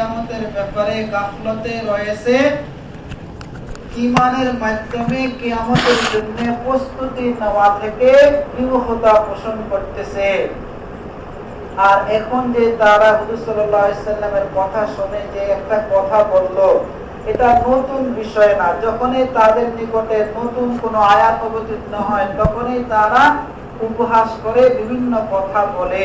কিয়ামতের ব্যাপারে গাফলতে রয়েছে। ইমানের মাধ্যমে কিয়ামতের জন্য প্রস্তুতি নেওয়া থেকে বিমুখতা পোষণ করতেছে। আর এখন যে তারা হুজুর সাল্লামের কথা শুনে যে একটা কথা বলল, এটা নতুন বিষয় না। যখনই তাদের নিকটে নতুন কোন আয়াত অবতীর্ণ হয়, তখনই তারা উপহাস করে বিভিন্ন কথা বলে।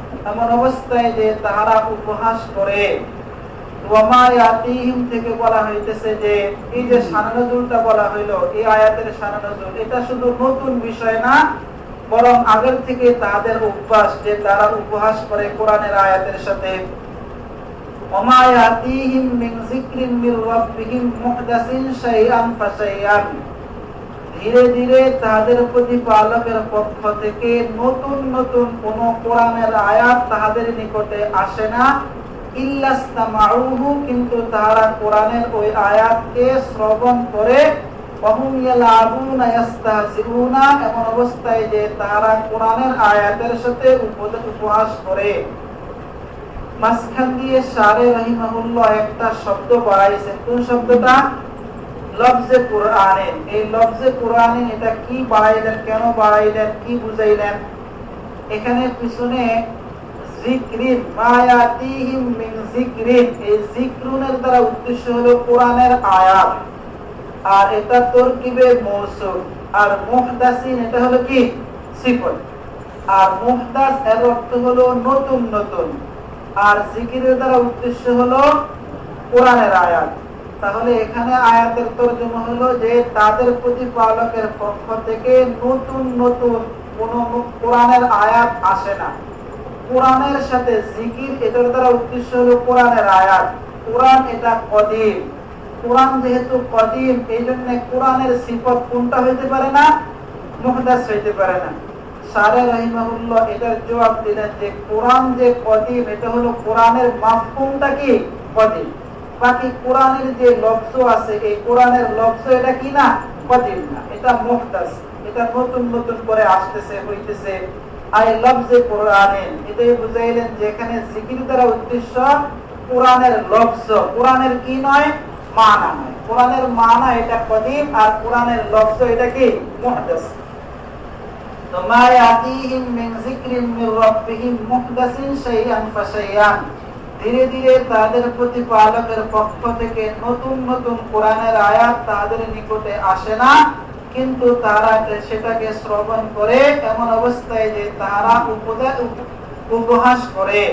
এমন অবস্থায় যে তাহারা উপহাস করে। থেকে বলা হইতেছে যে, এই যে সানানজুলটা বলা হইল, এই আয়াতের সানানজুল এটা শুধু নতুন বিষয় না, বরং আগের থেকে তাদের অভ্যাস যে তারা উপহাস করে কোরআনের আয়াতের সাথে। ধীরে ধীরে তাদের প্রতিপালকের পক্ষ থেকে নতুন নতুন কোন কোরআনের আয়াত তাহাদের নিকটে আসে না। কিন্তু তারা কোরআনের ওই আয়াতকে শ্রবণ করে। এমন অবস্থায় যে তারা কোরআনের আয়াতের সাথে উপহাস করে। মাঝখান দিয়ে সারে রহিমাহুল্লাহ একটা শব্দ বাড়াইছেন। কোন শব্দটা? এই এটা কি বাড়াইলেন, কেন বাড়াইলেন, কি বুঝাইলেন? এখানে পিছনে এই দ্বারা উদ্দেশ্য হলো কোরআনের আয়াত। আর এটা তরকিবে মৌসুল আর মুহদাসিন এটা হলো কি? সিফত। আর মুহদাস এর অর্থ হলো নতুন নতুন। আর জিকিরের দ্বারা উদ্দেশ্য হলো কোরআনের আয়াত। তাহলে এখানে আয়াতের তর্জমা হলো যে তাদের প্রতিপালকের পক্ষ থেকে নতুন নতুন কোন কোরআনের আয়াত আসে না। কোরআনের সাথে জিকির, এটার দ্বারা উদ্দেশ্য হলো কোরআনের আয়াত। কোরআন এটা কদিম। কোরআন যেহেতু কদিম এই জন্য কোরআনের সিফত কোনটা হইতে পারে না? মুহদাস হইতে পারে না। সারে রহিমাহুল্লাহ এটার জবাব দিলেন যে কোরআন যে কদিম, এটা হলো কোরআনের মাফহুমটা কি? কদিম। বাকি কোরআনের যে লফজ আছে, এই কোরআনের লফজ এটা কি না? কদিম না। এটা মুহদাস এটা নতুন নতুন করে আসতেছে, হইতেছে। আই লফজে কোরআনে এটাই বুঝাইলেন যে এখানে জিকির দ্বারা উদ্দেশ্য কোরআনের কোরআনের কি নয়? মানা নয়। কোরআনের মানা এটা কদিম আর কোরআনের লফজ এটা কি? মুহদাস তো মা ইয়াতিহিম মিন যিকরিম মির রাব্বিহিম মুহদাসিন ধীরে ধীরে তাদের প্রতিপালকের পক্ষ থেকে নতুন নতুন কোরআনের আয়াত তাদের নিকটে আসে না, কিন্তু তারা সেটাকে শ্রবণ করে এমন অবস্থায় যে তারা উপহাস করে।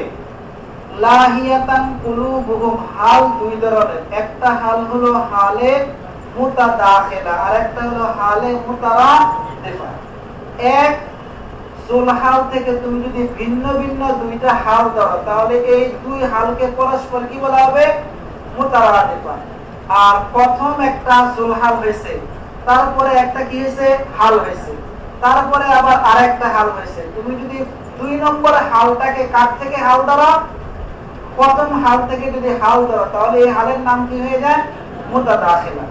হাল দুই ধরনের। একটা হাল হলো হালে মুতাদাখিলা আর একটা হলো হালে মুতারা এক হাল থেকে তুমি যদি ভিন্ন ভিন্ন দুইটা হাল ধরো তাহলে এই দুই হালকে পরস্পর কি বলা হবে? আর প্রথম একটা জুলহাল হয়েছে, তারপরে একটা কি হয়েছে? হাল হয়েছে। তারপরে আবার আরেকটা হাল হয়েছে। তুমি যদি দুই নম্বর হালটাকে কাঠ থেকে হাল ধরো প্রথম হাল থেকে যদি হাল ধরো তাহলে এই হালের নাম কি হয়ে যায়? মুতাদাখিলা।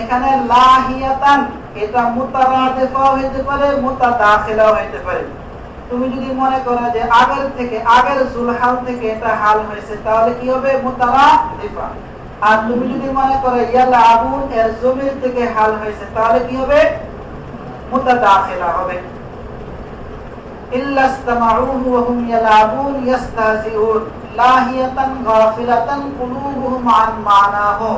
এখানে লাহিয়াতান এটা মুতারাদিফা হইতে পারে, মুতাদাখিলাও হইতে পারে। তুমি যদি মনে করো যে আগের থেকে, আগের জুলহাল থেকে এটা হাল হয়েছে, তাহলে কি হবে? মুতারাদিফা আর তুমি যদি মনে করো ইয়ালা আবুন, এর জমির থেকে হাল হয়েছে, তাহলে কি হবে? মুতাদাখিলা হবে। ইল্লাস্তামাউহু ওয়া হুম ইয়ালাবুন ইয়াস্তাহজিউন লাহিয়াতান গাফিলাতান কুলুবুহুম আন মানাহু।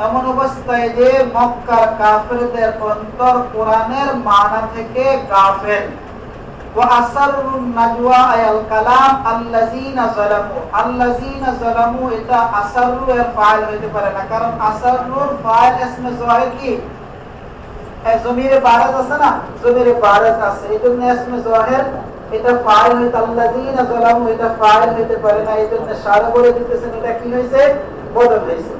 এমন অবস্থায় যে মক্কার কাফেরদের অন্তর কোরআনের মানা থেকে গাফেল কারণ আসারুর ফাইল এসমে জোয়াহের কি জমিরে বারাজ আছে না জমিরে বারাজ আছে এই জন্য এসমে জোয়াহের এটা ফাইল হইতে আল্লাহ এটা ফাইল হইতে পারে না এই জন্য সারা বলে দিতেছেন এটা কি হয়েছে বদল হয়েছে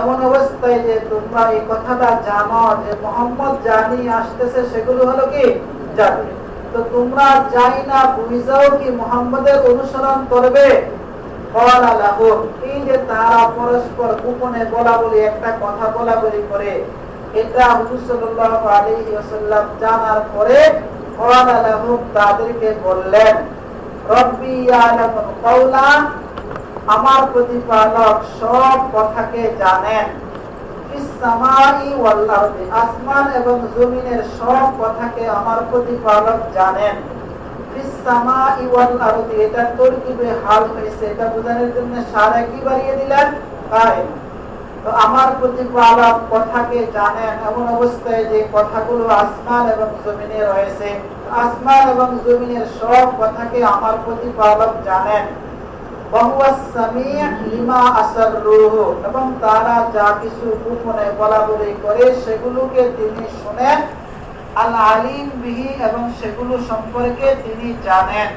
এমন অবস্থায় যে তোমরা এই কথাটা জানো যে মোহাম্মদ জানি আসতেছে, সেগুলো হলো কি? জাদু। তো তোমরা যাই না, বুঝাও কি মোহাম্মদের অনুসরণ করবে? যে তারা পরস্পর একটা কথা বলা বলি করে, এটা তাদেরকে বললেন আমার প্রতিপালক সব কথাকে জানেন। আসমান এবং জমিনের সব কথাকে আমার প্রতিপালক জানেন। বাড়িয়ে দিলেন? তাই। আমার প্রতিপালক কথাকে জানেন, এমন অবস্থায় যে আসমান এবং জমিনে রয়েছে। আসমান এবং জমিনের সব কথাকে আমার প্রতিপালক জানেন। এবং তারা যা কিছু গোপনে বলা বলি করে, সেগুলোকে তিনি আল আলিম বিহি এবং সেগুলো সম্পর্কে তিনি জানেন।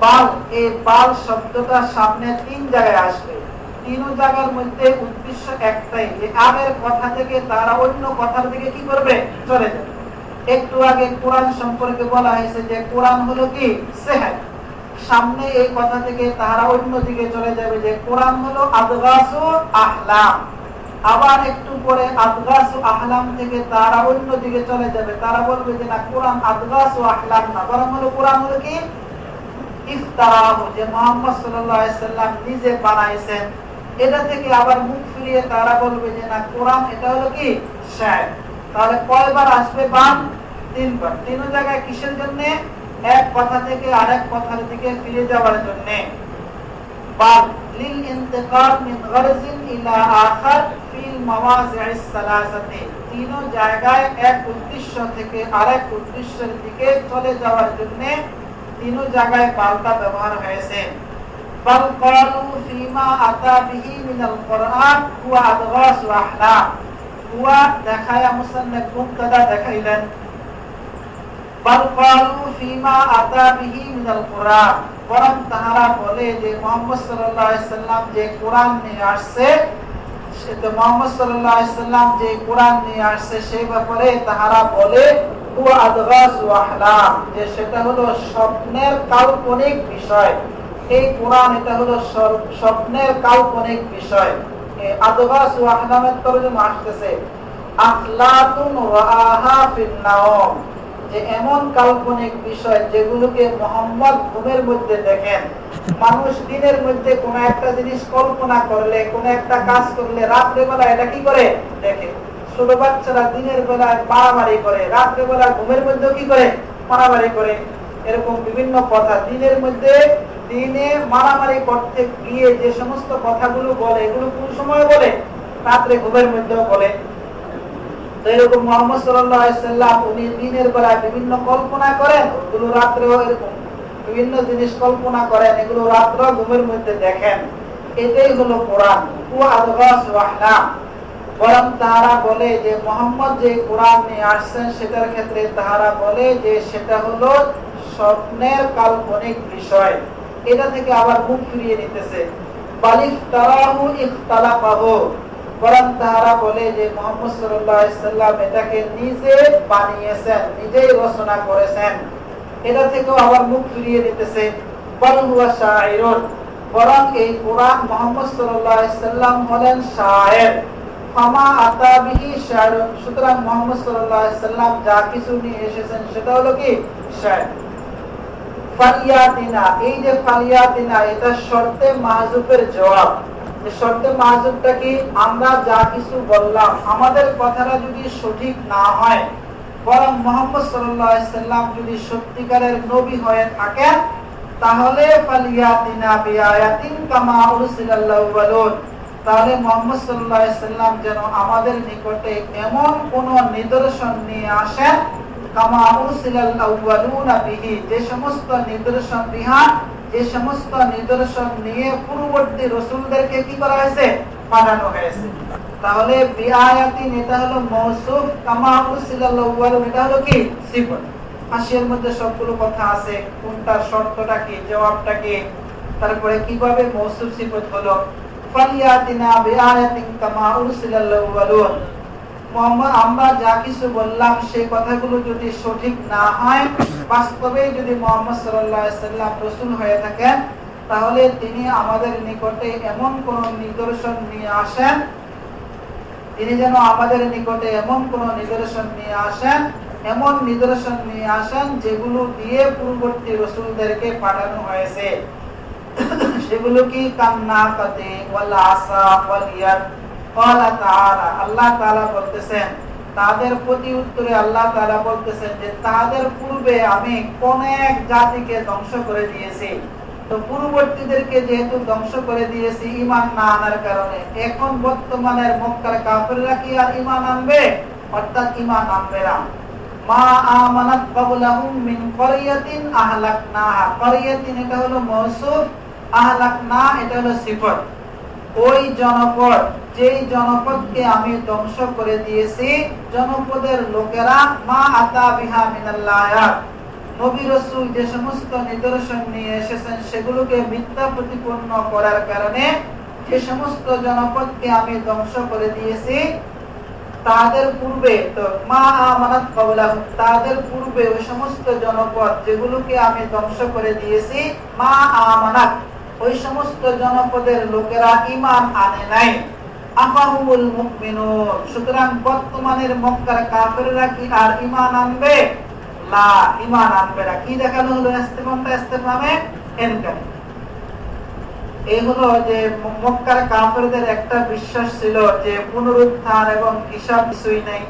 বাল, এই বাল শব্দটা সামনে তিন জায়গায় আসবে। তিন জায়গার মধ্যে উদ্দেশ্য একটাই, যে আগের কথা থেকে তারা অন্য কথার দিকে কি করবে? চলে যাবে। একটু আগে কোরআন সম্পর্কে বলা হয়েছে যে কোরআন হলো কি? সেহেদ। সামনে এই কথা থেকে তারা অন্য দিকে চলে যাবে যে কোরআন হলো আদগাসু আহলাম। আবার একটু পরে আদগাসু আহলাম থেকে তারা অন্য দিকে চলে যাবে। তারা বলবে যে না, কোরআন আদগাসু আহলাম না, বরং হলো কোরআন হলো কি? মুখ তারা বলবে যে না, কোরআন এটা হলো কি? শায় তাহলে আসবে বান? তিনবার। তিন জায়গায় কিসের জন্য? এক কথা থেকে আরেক কথার দিকে ফিরে যাওয়ার জন্য। তিনো জায়গায় এক উদ্দেশ্য থেকে আরেক উদ্দেশ্যের দিকে চলে যাওয়ার জন্য তিনো জায়গায় পাল্টা ব্যবহার হয়েছে। দেখাইলেন। বল ফিমা আতা বিহি বরং তাহারা বলে যে সাল্লাল্লাহু আলাইহি সাল্লাম যে নিয়ে আসছে সাল্লাল্লাহু আলাইহি সাল্লাম যে নিয়ে আসছে, সেই ব্যাপারে তাহারা বলে আদগাজ যে সেটা হলো স্বপ্নের কাল্পনিক বিষয়। এই কোরআন এটা হলো স্বপ্নের কাল্পনিক বিষয়। আদগাজ ওয়াহলামের তরজমা আসতেছে। আখলাতুন রাআহা নাওম। যে এমন কাল্পনিক বিষয় যেগুলোকে মোহাম্মদ ঘুমের মধ্যে দেখেন। মানুষ দিনের মধ্যে কোন একটা জিনিস কল্পনা করলে, কোন একটা কাজ করলে রাত্রে বেলা এটা কি করে? দেখে। ছোট বাচ্চারা দিনের বেলায় মারামারি করে রাত্রে বেলা ঘুমের মধ্যে কি করে? মারামারি করে। এরকম বিভিন্ন কথা। দিনের মধ্যে দিনে মারামারি করতে গিয়ে যে সমস্ত কথাগুলো বলে, এগুলো কোন সময় বলে? রাত্রে ঘুমের মধ্যেও বলে। এরকম মোহাম্মদ উনি দিনের বেলায় বিভিন্ন কল্পনা করেন ওগুলো রাত্রেও এরকম বিভিন্ন জিনিস কল্পনা করেন, এগুলো রাত্র ঘুমের মধ্যে দেখেন। এটাই হলো কোরআন। বরং তাহারা বলে যে মোহাম্মদ যে কোরআন নিয়ে আসছেন, সেটার ক্ষেত্রে তাহারা বলে যে সেটা হলো স্বপ্নের কাল্পনিক বিষয়। এটা থেকে আবার মুখ ফিরিয়ে নিতেছে। বালিফ তারাহু ইখতালাকাহু বরং তাহারা বলে যে মোহাম্মদ সাল্লাম এটাকে নিজে বানিয়েছেন, নিজেই রচনা করেছেন। এটা থেকেও আবার মুখ ফিরিয়ে বরং এই কোরআন মোহাম্মদ সাল্লাম হলেন শায়ের। সুতরাং যা কিছু নিয়ে এসেছেন সেটা হলো কি? এই যে ফালিয়াতিনা, এটা শর্তে মাহজুবের জবাব। আমরা যা কিছু বললাম, আমাদের কথাটা যদি সঠিক না হয়, বরং মোহাম্মদ সাল্লাম যদি সত্যিকারের নবী হয়ে থাকেন, তাহলে তাহলে মোহাম্মদ সাল্লাম যেন আমাদের নিকটে এমন কোন নিদর্শন নিয়ে আসেন, কামা যে সমস্ত নিদর্শন বিহান যে সমস্ত নিদর্শন নিয়ে পূর্ববর্তী রসুলদেরকে কি করা হয়েছে? পাঠানো হয়েছে। তাহলে বিআয়াতিন এটা হলো মৌসুফ কামা উরসিলাল আউয়ালুন এটা হলো কি? সিফত। হাসিয়ার মধ্যে সবগুলো কথা আছে। কোনটা শর্তটা কি, জবাবটা কি? তারপরে কীভাবে মৌসুফ সিফত হলো? ফালিয়াতিনা বিআয়াতিন কামা উরসিলাল আউয়ালুন। মোহাম্মদ, আমরা যা কিছু বললাম, সেই কথাগুলো যদি সঠিক না হয়, বাস্তবে যদি মোহাম্মদ সাল্লাম রাসূল হয়ে থাকেন, তাহলে তিনি আমাদের নিকটে এমন কোন নিদর্শন নিয়ে আসেন, তিনি যেন আমাদের নিকটে এমন কোন নিদর্শন নিয়ে আসেন, এমন নিদর্শন নিয়ে আসেন যেগুলো দিয়ে পূর্ববর্তী রসুলদেরকে পাঠানো হয়েছে। সেগুলো কি কান্না কাতে ওয়াল আসা ওয়াল ইয়াদ আল্লাহ তাআলা বলতেছেন, তাদের প্রতি উত্তরে আল্লাহ তাআলা বলতেছেন যে, তাদের পূর্বে আমি কোন এক জাতিকে ধ্বংস করে দিয়েছি। তো পূর্ববর্তীদেরকে যেহেতু ধ্বংস করে দিয়েছি ইমান না আনার কারণে, এখন বর্তমানের মক্কার কাফেররা কি আর ইমান আনবে? অর্থাৎ ইমান আনবে না। মা আমানাত ক্বাবলাহুম মিন ক্বরিয়াতিন আহলাকনাহা। ক্বরিয়াতিন এটা হলো মওসুফ, আহলাকনা এটা হলো সিফত। ওই জনপদ যেই জনপদকে আমি ধ্বংস করে দিয়েছি, জনপদের লোকেরা, মা আতা বিহা মিনাল্লায়াত যে সমস্ত নিদর্শন নিয়ে এসেছেন, সেগুলোকে মিথ্যা প্রতিপন্ন করার কারণে যে সমস্ত জনপদকে আমি ধ্বংস করে দিয়েছি, তাদের পূর্বে মা তাদের পূর্বে ওই সমস্ত জনপদ যেগুলোকে আমি ধ্বংস করে দিয়েছি, মা আমানাত, ওই সমস্ত জনপদের লোকেরা ইমান আনে নাই। আফাহুল মুমিনুন। সুতরাং বর্তমানের মক্কার কাফেররা কি আর আনবে? লা আনবে না। কি দেখানো হলো ইস্তেফানটা ইস্তেফামে এনকারি এই হলো যে মক্কার কাফেরদের একটা বিশ্বাস ছিল যে পুনরুত্থান এবং হিসাব কিছুই নেই।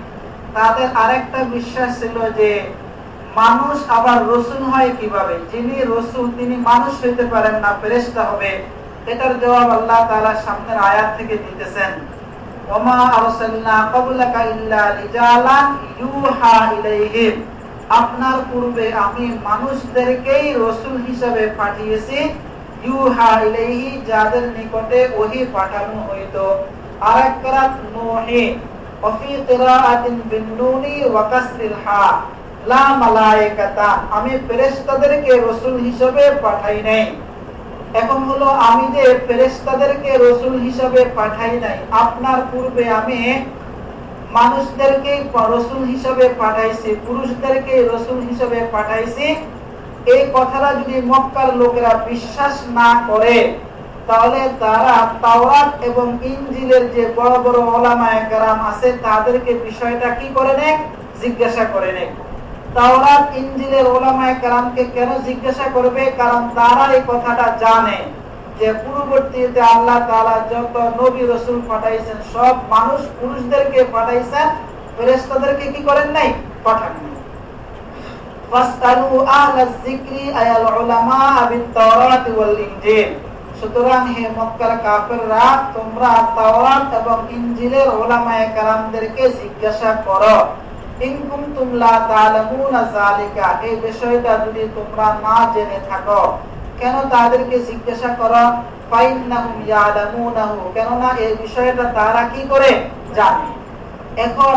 তাদের আরেকটা বিশ্বাস ছিল যে মানুষ আবার রসুন হয় কীভাবে? যিনি রসুল, তিনি মানুষ হইতে পারেন না ফেরেস্তা হবে। এটার জবাব আল্লাহ তাআলা সামনের আয়াত থেকে দিতেছেন। আপনার পূর্বে আমি মানুষদেরকেই রসুল হিসাবে পাঠিয়েছি যাদের নিকটে ওহী পাঠানো হইতো। আরেক কিরাত নূহি নুনি ওয়া কাসরিল হা আমি ফেরেশতাদেরকে রাসূল হিসাবে পাঠাই নাই। এখন হলো আমি যে ফেরেশতাদেরকে রাসূল হিসাবে পাঠাই নাই। আপনার পূর্বে আমি মানুষদেরকে রসুল হিসাবে পাঠাইছি পুরুষদেরকে রসুল হিসাবে পাঠাইছি। এই কথাটা যদি মক্কার লোকেরা বিশ্বাস না করে, তাহলে তারা তাওরাত এবং ইনজিলের যে বড় বড় ওলামায় কেরাম আছে, তাদেরকে বিষয়টা কি করে নেয় জিজ্ঞাসা করে নেয় তাওরাত কেন জিজ্ঞাসা করবে? কারণ তারা এই কথাটা জানে যে পূর্ববর্তীতে আল্লাহ তাআলা যত নবী রাসূল পাঠাইছেন, সব মানুষ পুরুষদেরকে পাঠাইছেন, ফেরেশতাদেরকে কি করেন নাই? পাঠান নাই সুতরাং হে মক্কার কাফেররা, তোমরা তাওরাত এবং ইনজিলের ওলামায়ে কেরামদেরকে জিজ্ঞাসা করো। ইন কুনতুম লা তা'লামুনা যালিকা, এই বিষয়টা যদি তোমরা না জেনে থাকো, কেন তাদেরকে জিজ্ঞাসা করো? ফাইন্নাহুম ইয়ালামুনাহু এই বিষয়টা তারা কি করে জানে? এখন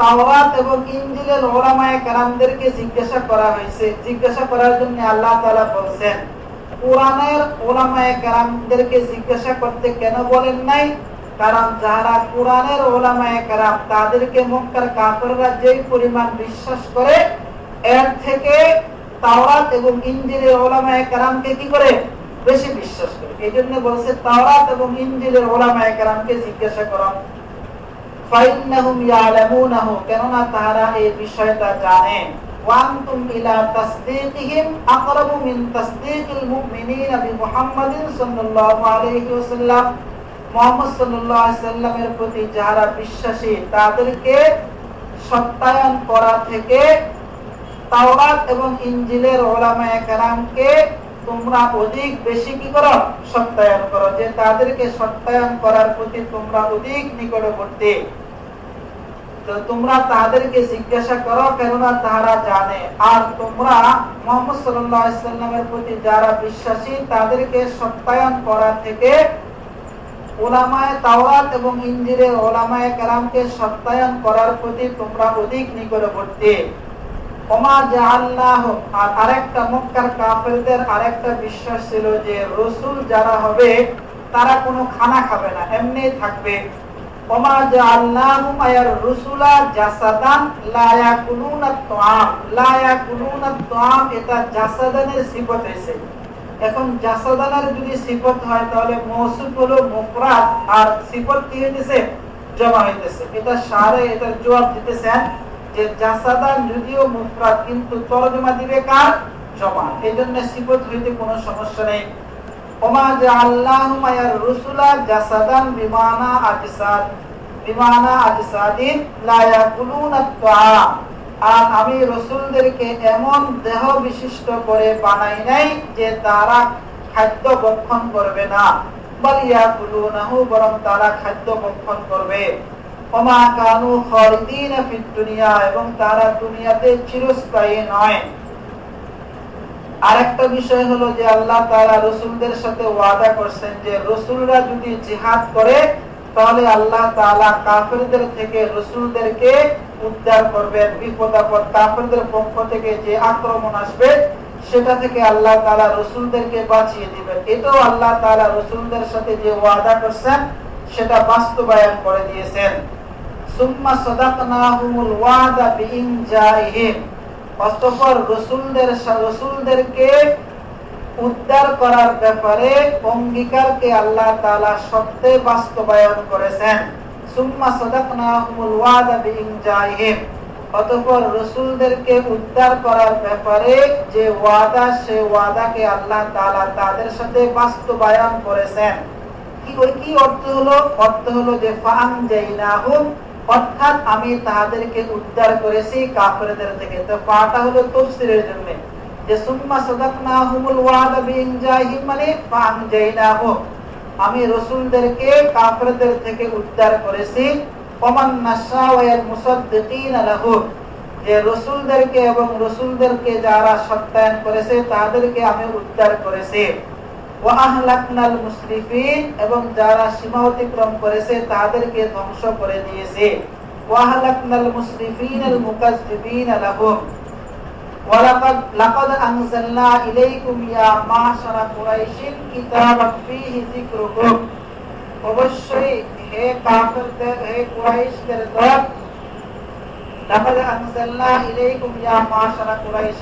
তাওরাত এবং ইনজিলের ওলামায়ে জিজ্ঞাসা করা হয়েছে। জিজ্ঞাসা করার জন্য আল্লাহ তাআলা বলছেন, কোরআনের ওলামায়ে কেরামদেরকে জিজ্ঞাসা করতে কেন বলেন নাই? কারণ যারা কোরআনের ওলামায়ে কেরাম তাদেরকে মক্কার কাফেররা যেই পরিমাণ বিশ্বাস করে, এর থেকে তাওরাত এবং ইঞ্জিলের ওলামায়ে কেরামকে কি করে? বেশি বিশ্বাস করে। এই জন্য বলছে, তাওরাত এবং ইঞ্জিলের ওলামায়ে কেরামকে জিজ্ঞাসা করা। কেননা তারা এই বিষয়টা জানে। ওয়ান্তুম ইলা তাসদীকিহিম আকরাবু মিন তাসদীকিল মুমিনিনা বিমুহাম্মাদিন সাল্লাল্লাহু আলাইহি ওয়াসাল্লাম। মুহাম্মদ প্রতি যারা বিশ্বাসী, তাদেরকে সত্যায়ন করা থেকে এবং ইঞ্জিলের ওলামায়ে তোমরা অধিক বেশি কি করো? সত্যায়ন করো। যে তাদেরকে সত্যায়ন করার প্রতি তোমরা অধিক নিকটবর্তী। তোমরা তাদেরকে জিজ্ঞাসা করো, কেননা তারা জানে। আর তোমরা মোহাম্মদ সাল্লামের প্রতি যারা বিশ্বাসী, তাদেরকে সত্যায়ন করা থেকে ওলামায় তাওরাত এবং ইঞ্জিরের ওলামায় কেরামকে সত্যায়ন করার প্রতি তোমরা অধিক নিকটবর্তী। আর আরেকটা মক্কার কাফেরদের আরেকটা বিশ্বাস ছিল যে রসুল যারা হবে, তারা কোনো খানা খাবে না এমনি থাকবে। এখন জাসাদানের যদি সিফত হয়, তাহলে মৌসুফ হলো মুফরাদ, আর সিফত কি হইতেছে? জমা হইতেছে। এটা সারে, এটার জবাব দিতেছেন যে জাসাদান যদিও মুফরাদ, কিন্তু তরজমা দিবে কার? জমা। এই জন্য সিফত হইতে কোনো সমস্যা নেই। ওমা জাআল্লাহু মায়ার রুসুলা জাসাদান বিমানা আজসাদ, বিমানা আজসাদিন লা ইয়াকুলুনা তাআম আর আমি রসুলদেরকে এমন দেহ বিশিষ্ট করে বানাই নাই যে তারা খাদ্য ভক্ষণ করবে না। তারা তারা বিষয় হলো যে আল্লাহ সাথে ওয়াদা করছেন যে রসুলরা যদি জিহাদ করে, তাহলে আল্লাহ কাফেরদের থেকে রসুলদেরকে উদ্ধার করবেন, বিপদ আপদ কাফেরদের পক্ষ থেকে যে আক্রমণ আসবে, সেটা থেকে আল্লাহ তাআলা রসুলদেরকে বাঁচিয়ে দিবেন। এটাও আল্লাহ তাআলা রসুলদের সাথে যে ওয়াদা করছেন, সেটা বাস্তবায়ন করে দিয়েছেন। সুম্মা ওয়াদা উদ্ধার করার ব্যাপারে আল্লাহ তাআলা সত্যে বাস্তবায়ন করেছেন। সুম্মা সাদাকনাহুমুল ওয়াদা বিইনজাইহিম। অতঃপর উদ্ধার করার ব্যাপারে যে ওয়াদা, সে ওয়াদাকে আল্লাহ তাআলা তাদের সাথে বাস্তবায়ন করেছেন। কি ওই কি অর্থ হলো? অর্থ হলো যে জাইনাহুম অর্থাৎ আমি তাদেরকে উদ্ধার করেছি কাফেরদের থেকে। তো পাটা হলো তফসিরের জন্য। যে সুম্মা সাদাকনাহুমুল ওয়াদা বিইনজাইহিম মানে ফান জাইনাহুম আমি রসুলদেরকে কাফেরদের থেকে উদ্ধার করেছি। যে রসুলদেরকে এবং রসুলদেরকে যারা সত্যায়ন করেছে, তাদেরকে আমি উদ্ধার করেছি। ওয়াহলাকনাল মুসরিফিন এবং যারা সীমা অতিক্রম করেছে, তাদেরকে ধ্বংস করে দিয়েছে। ওয়াহলাকনাল মুসরিফিন আল মুকাজ্জিবিন লাহুম ولقد لقد انزلنا اليكم يا معشر قريش كتابا فيه ذكركم অবশ্যই হে কাফেরদের হে কুরাইশদের দল لقد انزلنا اليكم يا معشر قريش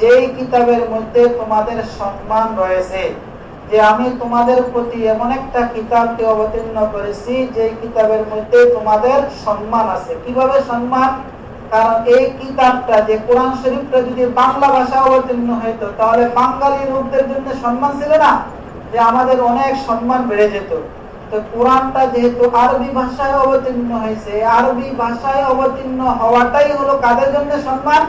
যেই কিতাবের মধ্যে তোমাদের সম্মান রয়েছে, যে আমি তোমাদের প্রতি এমন একটা কিতাবকে অবতীর্ণ করেছি যে কিতাবের মধ্যে তোমাদের সম্মান আছে। কীভাবে সম্মান? কারণ এই কিতাবটা যে কোরআন শরীফটা যদি বাংলা ভাষা অবতীর্ণ হইতো, তাহলে বাঙালি লোকদের জন্য সম্মান ছিল না? যে আমাদের অনেক সম্মান বেড়ে যেত। তো কোরআনটা যেহেতু আরবি ভাষায় অবতীর্ণ হয়েছে আরবি ভাষায় অবতীর্ণ হওয়াটাই হলো কাদের জন্য সম্মান?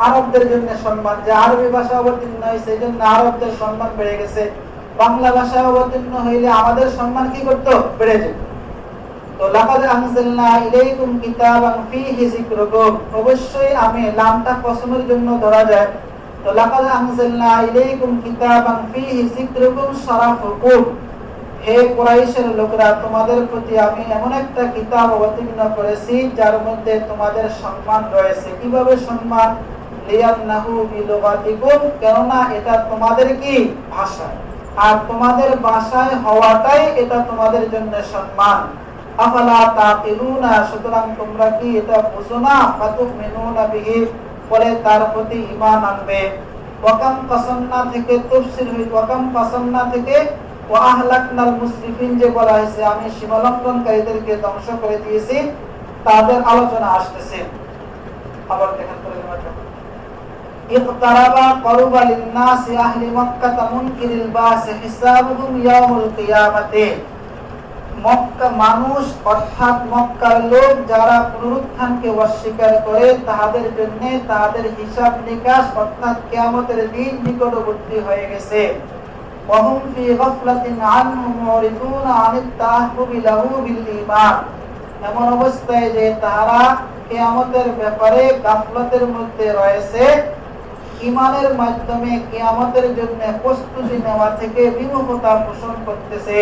আরবদের জন্য সম্মান, যে আরবি ভাষা অবতীর্ণ হয়েছে এই জন্য আরবদের সম্মান বেড়ে গেছে। বাংলা ভাষায় অবতীর্ণ হইলে আমাদের সম্মান কি করতো? বেড়ে যেত। তোমাদের প্রতি আমি এমন একটা কিতাব অবতীর্ণ করেছি, যার মধ্যে তোমাদের সম্মান রয়েছে। কীভাবে সম্মান? কেননা এটা তোমাদের কি? ভাষা আর তোমাদের ভাষায় হওয়াটাই এটা তোমাদের জন্য সম্মান। সুতরাং তোমরা কি এটা থেকে থেকে আমি সীমালঙ্ঘনকারীদেরকে ধ্বংস করে দিয়েছি, তাদের আলোচনা আসতেছে। আবার দেখেন। اقترب قرب للناس أهل مكة منكر الباس حسابهم يوم القيامة মক্কা মানুষ অর্থাৎ মক্কার লোক যারা পুনরুত্থানকে অস্বীকার করে তাদের জন্য তাদের হিসাব নিকাশ অর্থাৎ কেয়ামতের দিন নিকটবর্তী হয়ে গেছে وهم في غفلة عنه معرضون عن التأهب له بالإيمان এমন অবস্থায় যে তারা কেয়ামতের ব্যাপারে গাফলতের মধ্যে রয়েছে ইমানের মাধ্যমে কেয়ামতের জন্য প্রস্তুতি নেওয়া থেকে বিমুখতা পোষণ করতেছে।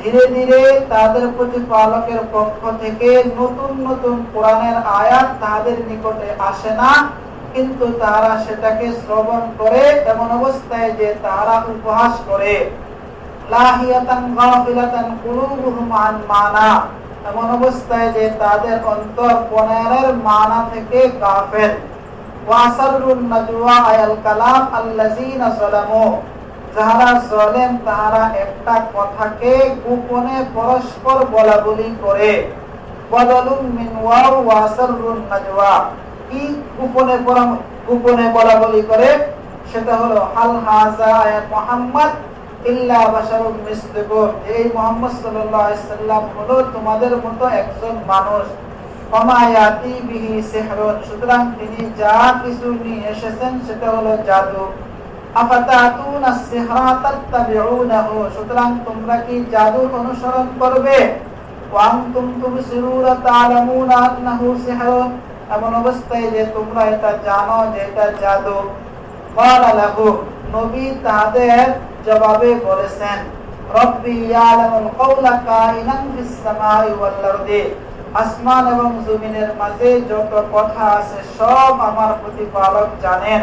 ধীরে ধীরে তাদের প্রতিপালকের পক্ষ থেকে নতুন নতুন কোরআনের আয়াত তাদের নিকটে আসে না, কিন্তু তারা সেটাকে শ্রবণ করে এমন অবস্থায় যে তারা উপহাস করে। এমন অবস্থায় যে তাদের অন্তর পনেরের মানা থেকে গাফেল। একটা কথাকে গোপনে পরস্পর বলা বলি করে। বদলুন ওয়াসারুন নাজওয়া। কি গোপনে গোপনে বলা বলি করে? সেটা হলো, হাল হাজা মুহাম্মদ ইল্লা বাশারুন মিসলুকুম এই মুহাম্মদ সাল্লাল্লাহু আলাইহি সাল্লাম হলো তোমাদের মতো একজন মানুষ। বিহি সিহরুন। সুতরাং তিনি যা কিছু নিয়ে এসেছেন সেটা হলো জাদু। সিহরা সুতরাং তোমরা কি জাদু অনুসরণ করবে? ওয়ান্তুম তুবসিরুনা তা'লামুনা আন্নাহু এমন অবস্থায় যে তোমরা এটা জানো যে এটা জাদু। ক্বালা লাহু। নবী তাদের জবাবে বলেছেন রব্বি ইয়ালামুল কওলা কাইনান ফিস সামাই ওয়াল আরদি আসমান এবং জমিনের মাঝে যত কথা আছে সব আমার প্রতিপালক জানেন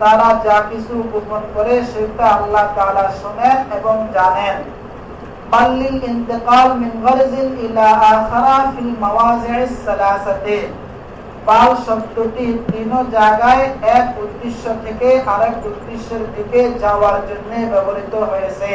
তারা যা কিছু গোপন করে সেটা আল্লাহ তাআলা শুনেন এবং জানেন বাল্লিল ইন্তেকাল মিন গরজিন ইলা আখারা ফিল মাওয়াজি'is সালাসাতে পাল শব্দটি তিন জায়গায় এক উদ্দেশ্য থেকে আরেক উদ্দেশ্যের দিকে যাওয়ার জন্য ব্যবহৃত হয়েছে।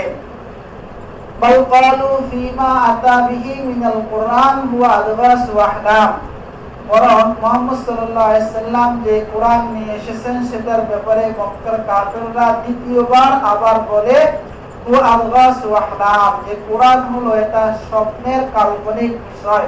যে কোরআন নিয়ে এসেছেন, সেটার ব্যাপারে মক্কার কাফেররা দ্বিতীয়বার আবার বলে যে কোরআন হলো এটা স্বপ্নের কাল্পনিক বিষয়।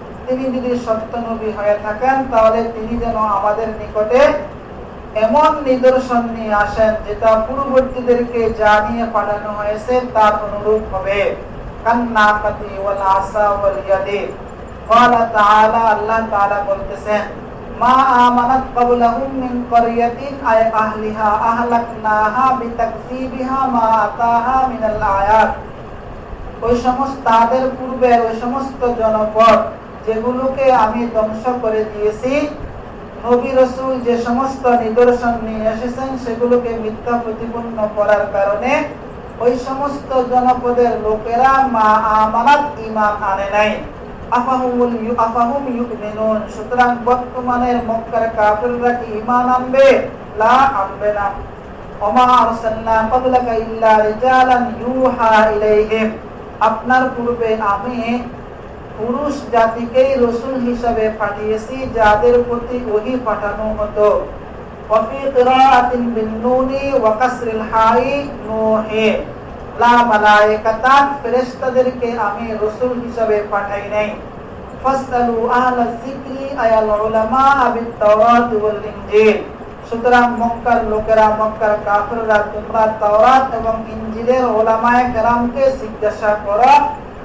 তিনি যদি সত্য নবী হয়ে থাকেন তাহলে তিনি যেন আমাদের নিকটে এমন নিদর্শন নিয়ে আসেন যেটা পূর্ববর্তীদেরকে যা নিয়ে পাঠানো হয়েছে তার অনুরূপ হবে কান্নাকাতি ওয়াল আসা ওয়াল ইয়াদি قال تعالى আল্লাহ তাআলা বলতেছেন মা আমানাত ক্বাবলাহুম মিন ক্বরিয়াতিন আয় আহলিহা আহলাকনাহা বিতাকযিবিহা মা আতাহা মিনাল আয়াত ওই সমস্ত তাদের পূর্বে ওই সমস্ত জনপদ যেগুলোকে আমি ধ্বংস করে দিয়েছি। নবী রসুল যে সমস্ত নিদর্শন নিয়ে এসেছেন, সেগুলোকে মিথ্যা প্রতিপন্ন করার কারণে ওই সমস্ত জনপদের লোকেরা মা আমানত ইমান আনে নাই। আফাহুমুল আফাহুম সুতরাং বর্তমানের মক্কার কাফিররা কি ঈমান আনবে? লা আনবে না। ওমা আরসালনা ক্বাবলাকা ইল্লা রিজালান ইউহা ইলাইহিম। আপনার পূর্বে আমি পুরুষ জাতিকেই রসুল হিসাবে পাঠিয়েছি, যাদের প্রতি ওহি পাঠানো হতো। আমি রসুল হিসাবে পাঠাই নাই। সুতরাং মক্কার লোকেরা, মক্কার কাফররা, তোমরা তাওরাত এবং ইঞ্জিলের ওলামায় কেরামকে জিজ্ঞাসা করো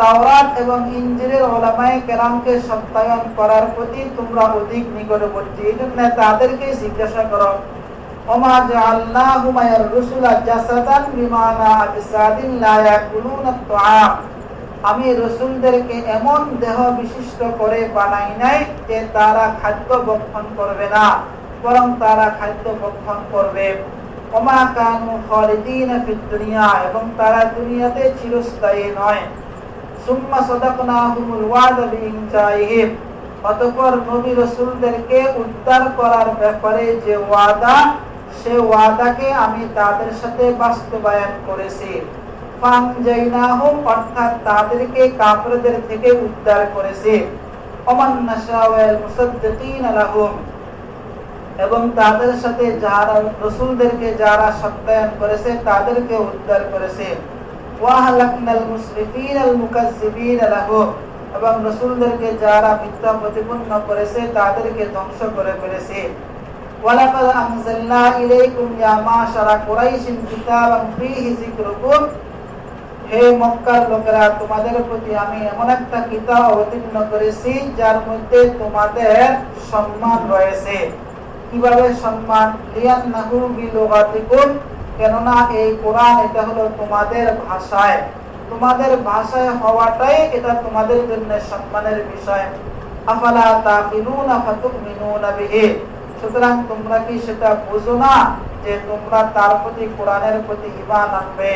তাওরাত এবং ইঞ্জিনের ওলামায়ে কেরামকে সত্যায়ন করার প্রতি তোমরা অধিক নিকটবর্তী। এই তাদেরকে জিজ্ঞাসা করো, ওমা জাআলনাহুম আয়ার রুসুলা জাসাদান বিমানা আজসাদিন লা ইয়াকুলুনা আত আমি রসুলদেরকে এমন দেহ বিশিষ্ট করে বানাই নাই যে তারা খাদ্য বক্ষণ করবে না, বরং তারা খাদ্য বক্ষণ করবে। অমা কানু খরিদিন দুনিয়া এবং তারা দুনিয়াতে চিরস্থায়ী নয়। সুম্মা সদাকনাহুমুল ওয়াদা অতঃপর নবী রসুলদেরকে উদ্ধার করার ব্যাপারে যে ওয়াদা, সে ওয়াদাকে আমি তাদের সাথে বাস্তবায়ন করেছি। অর্থাৎ তাদেরকে কাফেরদের থেকে উদ্ধার করেছে। এবং তাদের সাথে যারা রসুলদেরকে যারা সত্যায়ন করেছে, তাদেরকে উদ্ধার করেছে। এবং রাসূলদেরকে যারা মিথ্যা প্রতিপন্ন করেছে, তাদেরকে ধ্বংস করে ফেলেছে। ওয়ালাকাদ আনজালনা ইলাইকুম ইয়া মাশারা কুরাইশিন কিতাবান ফীহি যিকরুকুম হে মক্কার লোকেরা, তোমাদের প্রতি আমি এমন একটা কিতাব অবতীর্ণ করেছি, যার মধ্যে তোমাদের সম্মান রয়েছে। কীভাবে সম্মান? লিয়ান্নাহু বিলুগাতিকুম। কেননা এই কোরআন এটা হলো তোমাদের ভাষায়। তোমাদের ভাষায় হওয়াটাই এটা তোমাদের জন্য সম্মানের বিষয়। আফালা আফাতুক ফাতুমিনুনা বিহি। সুতরাং তোমরা কি সেটা বুঝো না যে তোমরা তার প্রতি কোরআনের প্রতি ইমান আনবে?